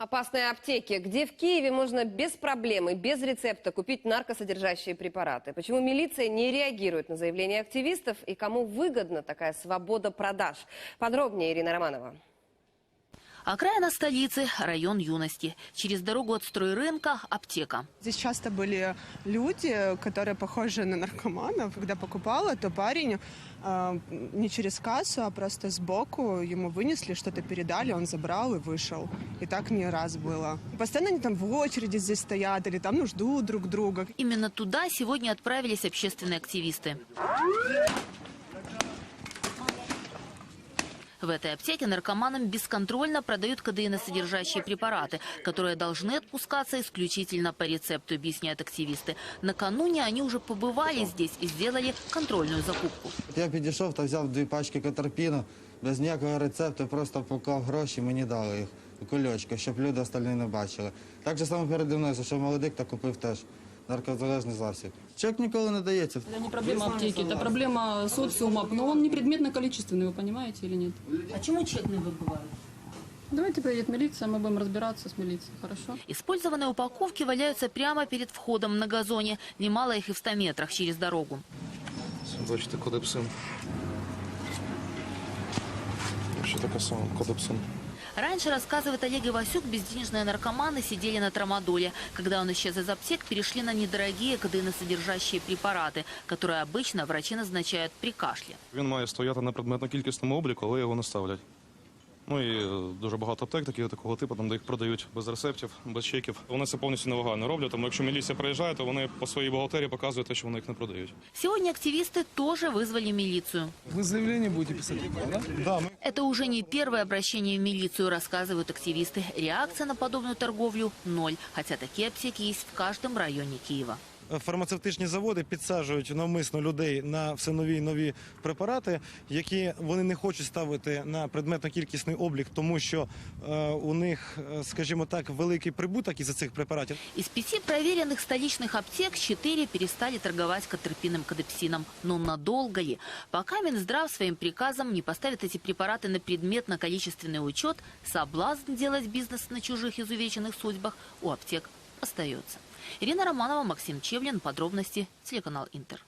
Опасные аптеки. Где в Киеве можно без проблем и без рецепта купить наркосодержащие препараты? Почему милиция не реагирует на заявления активистов и кому выгодна такая свобода продаж? Подробнее Ирина Романова. Окраина столицы, район юности. Через дорогу от стройрынка – аптека. Здесь часто были люди, которые похожи на наркоманов. Когда покупала, то парень э, не через кассу, а просто сбоку ему вынесли, что-то передали, он забрал и вышел. И так не раз было. Постоянно они там в очереди здесь стоят или там ну, ждут друг друга. Именно туда сегодня отправились общественные активисты. В этой аптеке наркоманам бесконтрольно продают кадеиносодержащие препараты, которые должны отпускаться исключительно по рецепту, объясняют активисты. Накануне они уже побывали здесь и сделали контрольную закупку. Я підійшов та взяв дві пачки катерпіну без ніякого рецепту, просто поклав гроші, мені дали їх у кульочки, щоб люди остальні не бачили. Так же само переді мною зайшов молодик та купив теж наркозалежний засіб. Чек ніколи не дається. Это не проблема аптеки, это проблема социума. Но он не предметно-количественный, вы понимаете или нет? А чему чек не выбывает? Давайте приедет милиция, мы будем разбираться с милицией, хорошо? Использованные упаковки валяются прямо перед входом на газоне. Немало их и в 100 метрах через дорогу. Бачите, кодепсин. Що таке саме кодепсин? Раньше, рассказывает Олег Ивасюк, безденежные наркоманы сидели на трамадоле. Когда он исчез из аптек, перешли на недорогие кадеиносодержащие препараты, которые обычно врачи назначают при кашле. Він має стояти на предметно-кількісному обліку, але його не ставлять. Ну і е, дуже багато аптек такі, такого типу, там, де їх продають без рецептів, без чеків. Вони це повністю нелегально роблять, тому якщо міліція приїжджає, то вони по своїй бухгалтерії показують те, що вони їх не продають. Сегодня активисты тоже вызвали милицию. Вы заявление будете писать, да? Да, мы Это уже не первое обращение в милицию, рассказывают активисты. Реакция на подобную торговлю – ноль. Хотя такие аптеки есть в каждом районе Киева. фармацевтичні заводи підсаджують навмисно людей на все нові і нові препарати, які вони не хочуть ставити на предметно-кількісний облік, тому що е, у них, е, скажімо так, великий прибуток із цих препаратів. Из пяти проверенных столичных аптек четыре перестали торговать катерпином кадепсином. Но надолго ли? Пока Минздрав своим приказом не поставит эти препараты на предметно-количественный учет, соблазн делать бизнес на чужих изувеченных судьбах у аптек остается. Ирина Романова, Максим Чевлин. Подробности. Телеканал Интер.